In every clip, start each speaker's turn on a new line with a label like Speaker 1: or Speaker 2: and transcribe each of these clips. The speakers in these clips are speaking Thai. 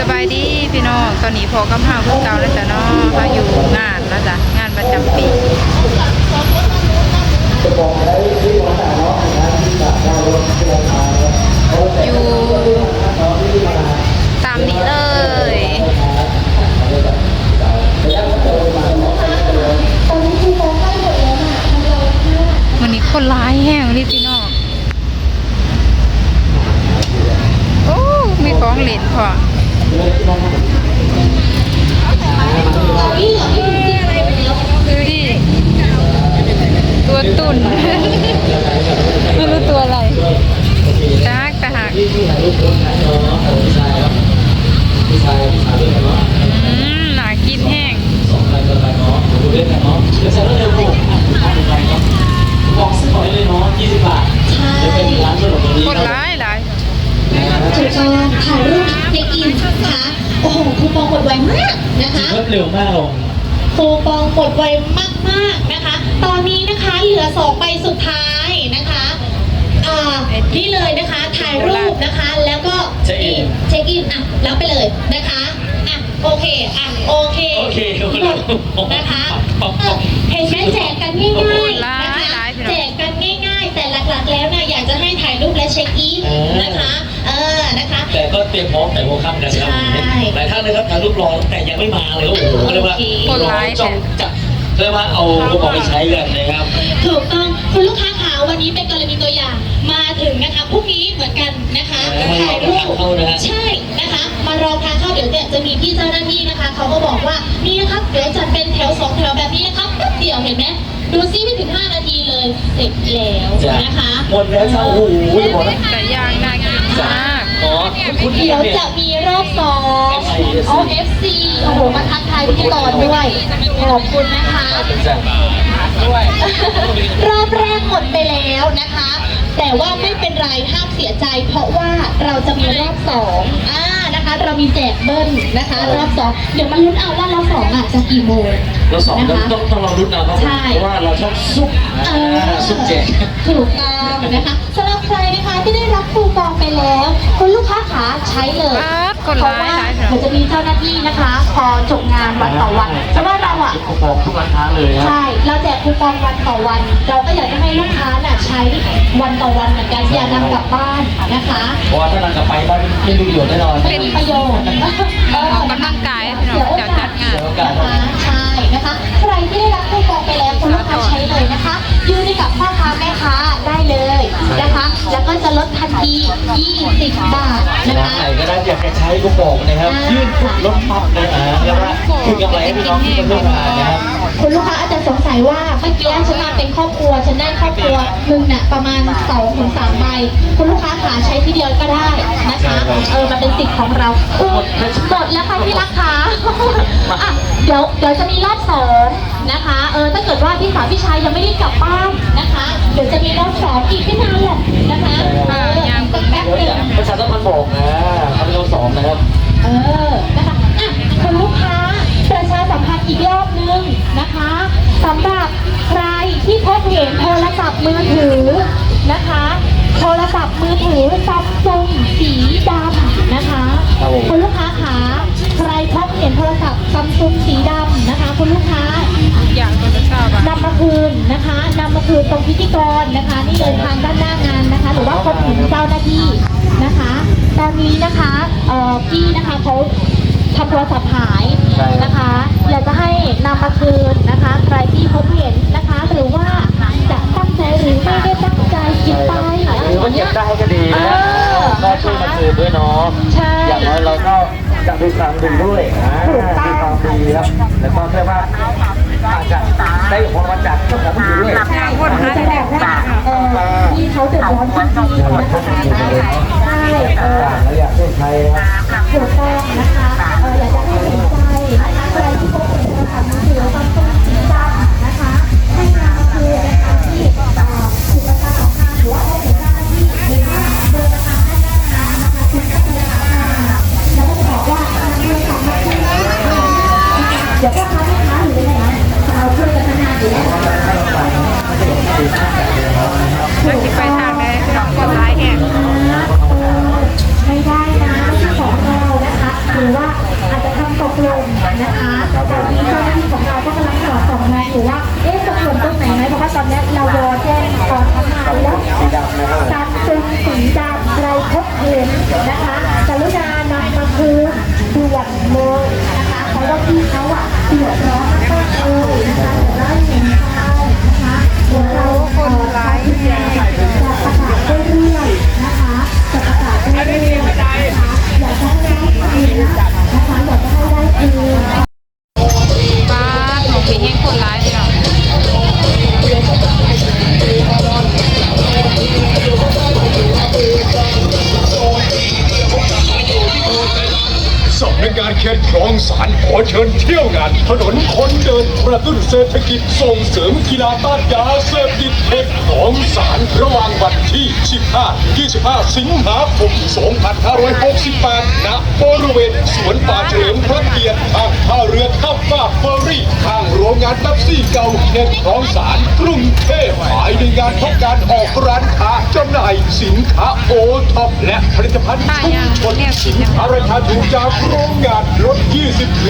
Speaker 1: สบายดีพี่น้องตอนนี้พอกำลังพวกเก่าแล้วจ้ะเนาะเขาอยู่งานแล้วจ้ะงานประจำปีอยู่ตามนี้เลยวันนี้คนร้ายแห้งนี่พี่น้องโอ้มีของเล่นพอ ดูดิตัวตุ่น ไม่รู้ตัวอะไรจ้ากแต่หากอืมน่ากินแห้ง
Speaker 2: บอกสักหน่อยเลยเนาะ20 บาทจะเป็นร้านขนมตรงนี้
Speaker 1: คนร้ายหลาย
Speaker 3: ถูกต้องถ่ายรูปเช็คอินค่ะโอ้โหคูปองหมดไวมากนะคะ
Speaker 2: รวดเร็วมากลง
Speaker 3: คูปองห มดไวมากๆนะคะ ตอนนี้นะคะเหลือสองใบสุดท้ายนะคะอ่านี่เลยนะคะถ่ายรูปนะคะ แล้วก็นี่เช็คอินอะแล้วไปเลยนะคะอะโอเคอะโอเค
Speaker 2: โอเคโอเค
Speaker 3: นะคะเออเห็นไหมแจกกันง่ายๆนะคะ
Speaker 1: หลายๆพี่น้อง
Speaker 3: แจกกันง่ายๆ แต่หลักๆแล้วเนี่ยอยากจะให้ถ่ายรูปและเช็คอินนะคะ เออนะคะ
Speaker 2: แต่ก็เตรียมพร้อมแต่หัวค่ำกันนะครับ
Speaker 3: ใช่
Speaker 2: หลายท่านนะครับถ่ายรูปรอแต่ยังไม่มาเลยโอ้โหเขาเรียกว่า
Speaker 1: คนร้าย
Speaker 2: จ้องจะเรียกว่าเอากระบอกไปใช้กันนะครับ
Speaker 3: ถูกต้องคุณลูกค้าขาวันนี้เป็นกรณีตัวอย่างมาถึงนะคะพรุ่งนี้เหมือนกันนะคะ
Speaker 2: เออ
Speaker 3: ถ่ายรูป
Speaker 2: มารอทางเข้านะฮะ
Speaker 3: ใช่นะคะมารอทางเข้าเดี๋ยวเนี่ยจะมีพี่เจ้าหน้าที่นะคะเขาก็บอกว่านี่นะครับเดี๋ยวจัดเป็นแถวสองแถวแบบนี้นะครับแป๊บเดียวเห็นไหมดูซิไม่ถึง 5 นาทีเลยเสร็จแล้ว
Speaker 2: จ้ะ
Speaker 3: นะคะ
Speaker 2: หมดแล้วจ้าโอ้โหหมดแล้ว
Speaker 1: แต่ย่างน่ากิน มาก
Speaker 2: อ๋อคุณ
Speaker 3: เดี๋ยว
Speaker 2: เนี่ย
Speaker 3: จะมีรอบสองอ๋อ FC โอ้โห มาทักทายพิธีกรด้วย ขอบคุณนะคะ
Speaker 2: จ้ะ
Speaker 3: รอบแรกหมดไปแล้วนะคะ แต่ว่าไม่เป็นไรห้ามเสียใจ เพราะว่าเราจะมีรอบสองอ่านะคะ เรามีแจกเบิ้ลนะคะ รอบสองเดี๋ยวมาลุ้นเอาว่ารอบสองอะจะกี่โมง
Speaker 2: เราสอง
Speaker 3: นะ
Speaker 2: ต้อง
Speaker 3: คะ
Speaker 2: ต้องต้องเรารุ้นเอาครับ
Speaker 3: ใช่
Speaker 2: เพราะว่าเราชอบซุป
Speaker 3: เอ
Speaker 2: อ่า
Speaker 3: อ
Speaker 2: ซุปแจก
Speaker 3: ถูกต้องนะคะสำหรับใครนะคะที่ได้รับคูปองไปแล้ว คุณลูกค้าขาใช้เลย
Speaker 1: ป๊าดคน
Speaker 3: เพ
Speaker 1: ร้า
Speaker 3: ราะ
Speaker 1: ย
Speaker 3: ว่า
Speaker 1: หลาย
Speaker 3: เดี๋ยวจะมีเจ้าหน้าที่นะคะ พอจบงานวันต่อวันเพราะว่าเราอะ
Speaker 2: คูปองทุกร้านค้าเลยนะ
Speaker 3: ใช่ เราแจกคูปองวันต่อวัน เราก็อยากจะให้ลูกค้าน่ะใช้วันต่อวันเหมือนกันอย่านำกลับบ้านนะคะ
Speaker 2: เพราะว่าถ้านำกลับไปบ้านไม่มีประโยชน์แน่นอน
Speaker 3: ไม่มีประโยชน์เออ
Speaker 1: ออกกำลังกายพี่น้องเจ้าจัดงาน
Speaker 3: นะคะใช่นะคะใค จะลดทันที 20 บาทนะ
Speaker 2: ร้าน
Speaker 3: คะ
Speaker 2: ไหนก็ได้อยากจะใช้ก็บอกนะครับ ยื่นปุ๊บลดปั๊บเลยอ่าเรียกว่าคือกำไรให้พี่น้องที่มาร่วมงานนะครับ
Speaker 3: คุณลูกค้าอาจจะสงสัยว่าเมื่อกี้ฉันมาเป็นครอบครัวฉันได้ครอบครัวหนึ่งน่ะประมาณ2ถึง3ใบคุณลูกค้าขาใช้ทีเดียวก็ได้นะคะเออมันเป็นสิทธิ์ของเราอุ๊ยหมดแล้วค่ะที่รักขาอะเดี๋ยวเดี๋ยวจะมีรอบสอง นะคะ เออถ้าเกิดว่าพี่สาวพี่ชายยังไม่ได้กลับบ้านนะคะ เดี๋ยวจะมีรอบสองอีกไม่นานแหละนะคะเออสักแป๊บห
Speaker 2: เดี๋ยว
Speaker 3: นึ่ง
Speaker 2: จะประชาสัมพันธ์บอกนะเขาเป็นเราสองนะครับ
Speaker 3: เออนะคะอะคุณลูกค้าประชาสัมพันธ์อีกรอบนึงนะคะสำหรับใครที่พบเห็นโทรศัพท์มือถือนะคะ โทรศัพท์มือถือซัมซุง คืนตรงพิธีกรนะคะ นี่เลยทางด้านหน้างานนะคะ หรือว่าพบเห็นเจ้าหน้าที่นะคะ ตอนนี้นะคะเอ่อพี่นะคะเขาทำโทรศัพท์หาย
Speaker 2: ใช่
Speaker 3: นะคะ อยากจะให้นำมาคืนนะคะ ใครที่พบเห็นนะคะ หรือว่าจะตั้งใจหรือไม่ได้ตั้งใจหยิบไป
Speaker 2: หรือว่าเก็บได้ก็ดีนะ
Speaker 3: เออ
Speaker 2: ก็ช่วยมาคืนด้วยเนาะ
Speaker 3: ใช่
Speaker 2: อย่างน้อยเราก็จะมีความดีด้วยนะมีความดีครับแล้วก็เรียกว่าอาจจะได้ของรางวัลจากเจ้าของผู้อยู่ด้วย
Speaker 3: ใช่คนหาจะบอกว่าเออ ที่เลงนะคะตอ
Speaker 2: นนี้เจ้าหน้า
Speaker 3: ที่ของเราก็กำลังสอบสองนายอยู่ว่า เอ๊ะจะส่วนตรงไหนไหมเพราะว่าตอนนี้เรารอแจ้งตอนทำงานแล้ว
Speaker 1: ซัมซุงสีดำไราพบเห็นนะคะกรุณานำ
Speaker 3: มาคืนด่วนเลยนะคะเพราะว่าพี่เขาอะเดือดร้อนมากเลยนะคะ เข
Speaker 4: ตคลองสารขอเชิญเที่ยวงาน ถนนคนเดินกระตุ้นเศรษฐกิจส่งเสริมกีฬาต้านยาเสพติดเขตคลองสารระหว่างวันที่ 15 25 สิงหาคม 2568 ณ บริเวณสวนป่าเฉลิมพระเกียรติข้างท่าเรือข้ามฟากเฟอร์รี่ ข้างโรงงานตับซี่เก่าเขตคลองสารกรุงเท พภายในงานพบการออกร้านค้าจำหน่ายสินค้าโอท็อปและผลิตภัณฑ์ชุมชนสินค้าราคาถูกจากโรงงานลด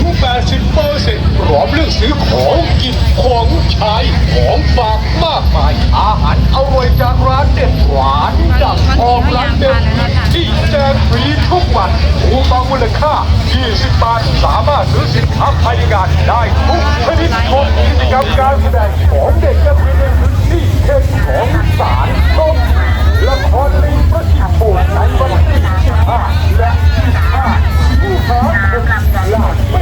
Speaker 4: 20-80เปอร์เซ็นต์พร้อมเลือกซื้อของกินของใช้ของฝากมากมาย อาหารอร่อยจากร้านเด็ดหวานจากทองร้านเด็ดที่แจกฟรีทุกวันถูกต้องมูลค่า 20 บาท สามารถซื้อสินค้าภายในงานได้ทุกชนิดชมกิจกรรมการแสดงของเด็กนักเรียน เพลของสารต้นละครลิงระชิโบสถ์นวันที่15และ15ผู้ค้าหลัก